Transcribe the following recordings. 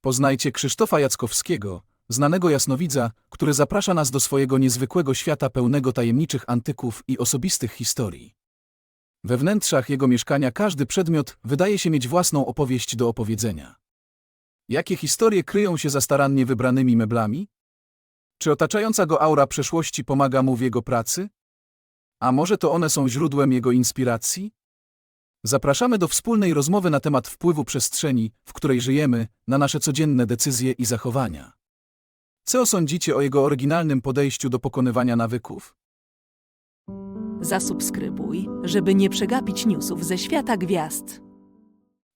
Poznajcie Krzysztofa Jackowskiego, znanego jasnowidza, który zaprasza nas do swojego niezwykłego świata pełnego tajemniczych antyków i osobistych historii. We wnętrzach jego mieszkania każdy przedmiot wydaje się mieć własną opowieść do opowiedzenia. Jakie historie kryją się za starannie wybranymi meblami? Czy otaczająca go aura przeszłości pomaga mu w jego pracy? A może to one są źródłem jego inspiracji? Zapraszamy do wspólnej rozmowy na temat wpływu przestrzeni, w której żyjemy, na nasze codzienne decyzje i zachowania. Co sądzicie o jego oryginalnym podejściu do pokonywania nawyków? Zasubskrybuj, żeby nie przegapić newsów ze świata gwiazd.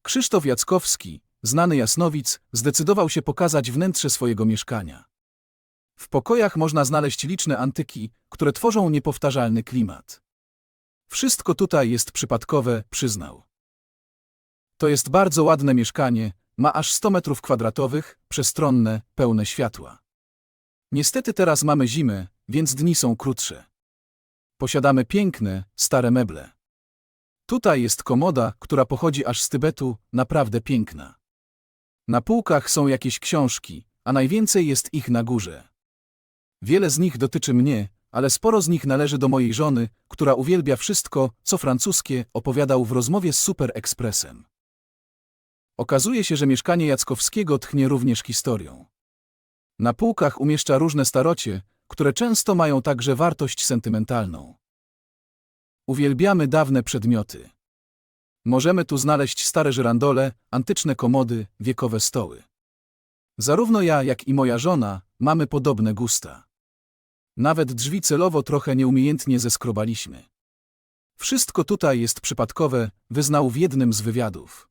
Krzysztof Jackowski, znany jasnowic, zdecydował się pokazać wnętrze swojego mieszkania. W pokojach można znaleźć liczne antyki, które tworzą niepowtarzalny klimat. Wszystko tutaj jest przypadkowe, przyznał. To jest bardzo ładne mieszkanie, ma aż 100 metrów kwadratowych, przestronne, pełne światła. Niestety teraz mamy zimę, więc dni są krótsze. Posiadamy piękne, stare meble. Tutaj jest komoda, która pochodzi aż z Tybetu, naprawdę piękna. Na półkach są jakieś książki, a najwięcej jest ich na górze. Wiele z nich dotyczy mnie, ale sporo z nich należy do mojej żony, która uwielbia wszystko, co francuskie, opowiadał w rozmowie z Super Expressem. Okazuje się, że mieszkanie Jackowskiego tchnie również historią. Na półkach umieszcza różne starocie, które często mają także wartość sentymentalną. Uwielbiamy dawne przedmioty. Możemy tu znaleźć stare żyrandole, antyczne komody, wiekowe stoły. Zarówno ja, jak i moja żona mamy podobne gusta. Nawet drzwi celowo trochę nieumiejętnie zeskrobaliśmy. Wszystko tutaj jest przypadkowe, wyznał w jednym z wywiadów.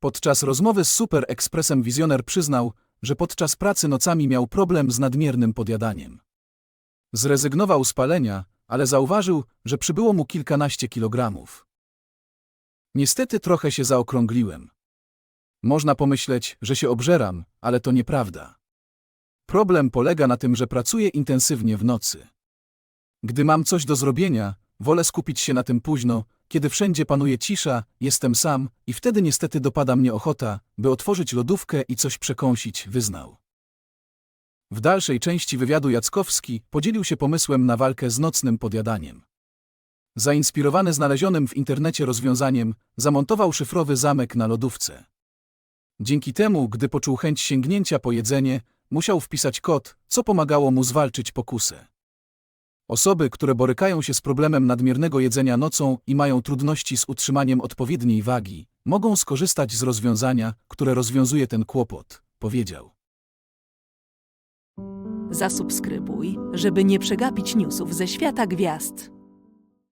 Podczas rozmowy z Super Expressem wizjoner przyznał, że podczas pracy nocami miał problem z nadmiernym podjadaniem. Zrezygnował z palenia, ale zauważył, że przybyło mu kilkanaście kilogramów. Niestety trochę się zaokrągliłem. Można pomyśleć, że się obżeram, ale to nieprawda. Problem polega na tym, że pracuję intensywnie w nocy. Gdy mam coś do zrobienia, wolę skupić się na tym późno, kiedy wszędzie panuje cisza, jestem sam i wtedy niestety dopada mnie ochota, by otworzyć lodówkę i coś przekąsić, wyznał. W dalszej części wywiadu Jackowski podzielił się pomysłem na walkę z nocnym podjadaniem. Zainspirowany znalezionym w internecie rozwiązaniem, zamontował szyfrowy zamek na lodówce. Dzięki temu, gdy poczuł chęć sięgnięcia po jedzenie, musiał wpisać kod, co pomagało mu zwalczyć pokusę. Osoby, które borykają się z problemem nadmiernego jedzenia nocą i mają trudności z utrzymaniem odpowiedniej wagi, mogą skorzystać z rozwiązania, które rozwiązuje ten kłopot, powiedział. Zasubskrybuj, żeby nie przegapić newsów ze świata gwiazd.